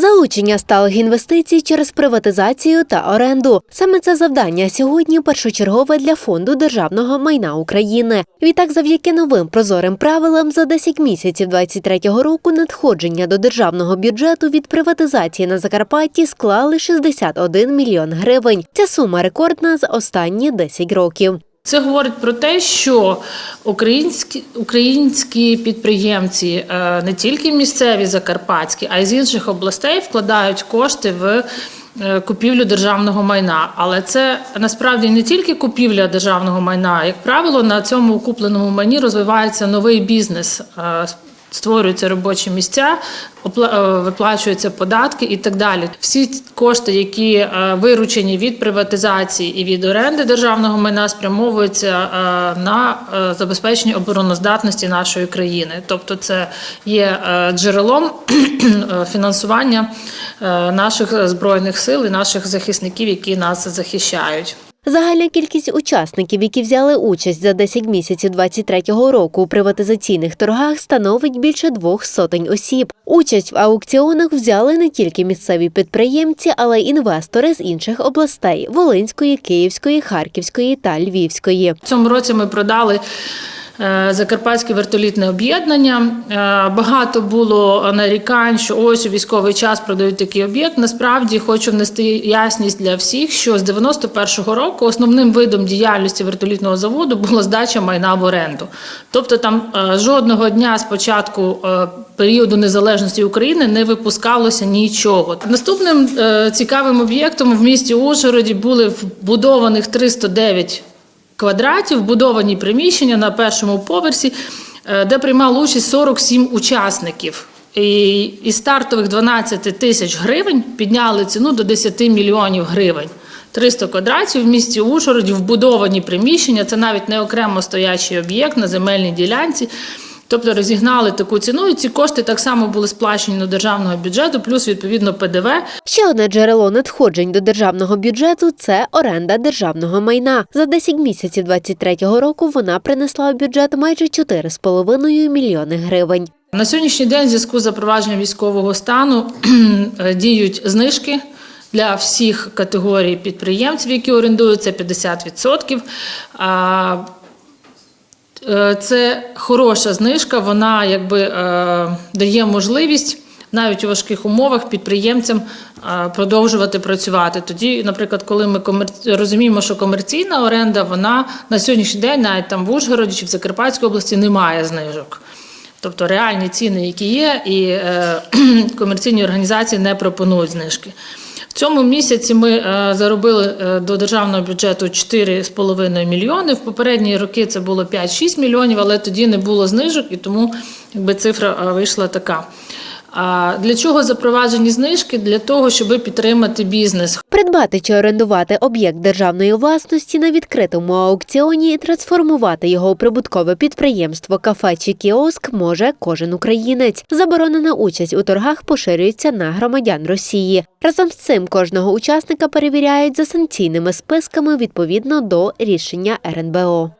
Залучення сталих інвестицій через приватизацію та оренду. Саме це завдання сьогодні першочергове для фонду державного майна України. Відтак, завдяки новим прозорим правилам, за 10 місяців 2023 року надходження до державного бюджету від приватизації на Закарпатті склали 61 мільйон гривень. Ця сума рекордна за останні 10 років. Це говорить про те, що українські, українські підприємці, е, не тільки місцеві закарпатські, а й з інших областей вкладають кошти в е, купівлю державного майна. Але це насправді не тільки купівля державного майна. Як правило, на цьому купленому майні розвивається новий бізнес. Створюються робочі місця, е, виплачуються податки і так далі. Всі кошти, які е, виручені від приватизації і від оренди державного майна, спрямовуються е, на забезпечення обороноздатності нашої країни. Тобто, це є джерелом фінансування наших збройних сил і наших захисників, які нас захищають. Загальна кількість учасників, які взяли участь за 10 місяців 2023 року у приватизаційних торгах, становить більше двох сотень осіб. Участь в аукціонах взяли не тільки місцеві підприємці, але й інвестори з інших областей Волинської, Київської, Харківської та Львівської. В цьому році ми продали. Е, Закарпатське вертолітне об'єднання. Е, Багато було нарікань, що ось у військовий час продають такий об'єкт. Насправді хочу внести ясність для всіх, що з 91-го року основним видом діяльності вертолітного заводу була здача майна в оренду. Тобто там е, жодного дня з початку періоду незалежності України не випускалося нічого. Наступним цікавим об'єктом в місті Ужгороді були вбудованих 309 квадратів, вбудовані приміщення на першому поверсі, е, де приймало участь 47 учасників. І із стартових 12 тисяч гривень підняли ціну до 10 мільйонів гривень. 300 квадратів в місті Ужгороді, вбудовані приміщення, це навіть не окремо стоячий об'єкт на земельній ділянці. Тобто розігнали таку ціну, і ці кошти так само були сплачені до державного бюджету, плюс відповідно ПДВ. Ще одне джерело надходжень до державного бюджету це оренда державного майна. За 10 місяців 2023 року вона принесла в бюджет майже 4,5 мільйони гривень. На сьогоднішній день, в зв'язку з запровадженням військового стану, діють знижки для всіх категорій підприємців, які орендуються 50%. Е, Це хороша знижка, вона якби е, дає можливість навіть у важких умовах підприємцям е, продовжувати працювати. Тоді, наприклад, коли ми розуміємо, що комерційна оренда, вона на сьогоднішній день, навіть там в Ужгороді чи в Закарпатській області, немає знижок. Тобто реальні ціни, які є, і комерційні організації не пропонують знижки. В цьому місяці ми е, заробили е, до державного бюджету 4,5 мільйони. В попередні роки це було 5-6 мільйонів, але тоді не було знижок, і тому якби, цифра е, вийшла така. А для чого запроваджені знижки? Для того, щоб підтримати бізнес. Придбати чи орендувати об'єкт державної власності на відкритому аукціоні і трансформувати його у прибуткове підприємство, кафе чи кіоск може кожен українець. Заборонена участь у торгах поширюється на громадян Росії. Разом з цим кожного учасника перевіряють за санкційними списками відповідно до рішення РНБО.